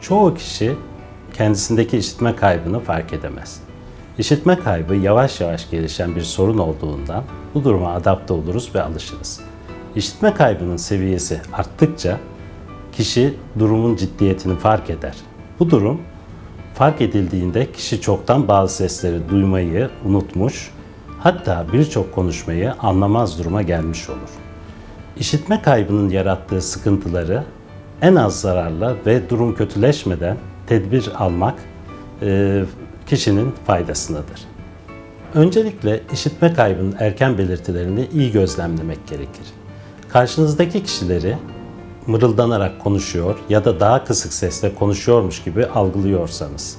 Çoğu kişi kendisindeki işitme kaybını fark edemez. İşitme kaybı yavaş yavaş gelişen bir sorun olduğundan bu duruma adapte oluruz ve alışırız. İşitme kaybının seviyesi arttıkça kişi durumun ciddiyetini fark eder. Bu durum fark edildiğinde kişi çoktan bazı sesleri duymayı unutmuş, hatta birçok konuşmayı anlamaz duruma gelmiş olur. İşitme kaybının yarattığı sıkıntıları en az zararla ve durum kötüleşmeden tedbir almak e, kişinin faydasındadır. Öncelikle işitme kaybının erken belirtilerini iyi gözlemlemek gerekir. Karşınızdaki kişileri mırıldanarak konuşuyor ya da daha kısık sesle konuşuyormuş gibi algılıyorsanız,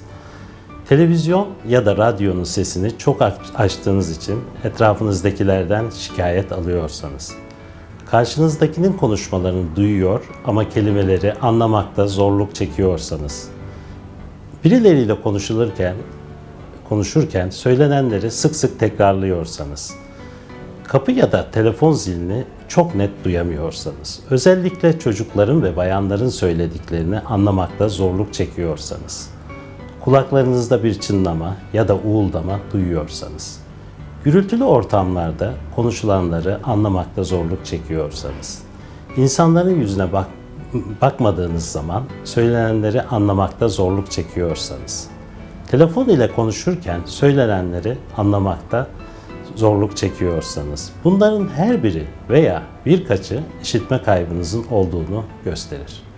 televizyon ya da radyonun sesini çok aç- açtığınız için etrafınızdakilerden şikayet alıyorsanız, karşınızdakinin konuşmalarını duyuyor ama kelimeleri anlamakta zorluk çekiyorsanız, birileriyle konuşulurken konuşurken söylenenleri sık sık tekrarlıyorsanız, kapı ya da telefon zilini çok net duyamıyorsanız, özellikle çocukların ve bayanların söylediklerini anlamakta zorluk çekiyorsanız, kulaklarınızda bir çınlama ya da uğuldama duyuyorsanız, gürültülü ortamlarda konuşulanları anlamakta zorluk çekiyorsanız, insanların yüzüne bak bakmadığınız zaman söylenenleri anlamakta zorluk çekiyorsanız, telefon ile konuşurken söylenenleri anlamakta zorluk çekiyorsanız, bunların her biri veya birkaçı işitme kaybınızın olduğunu gösterir.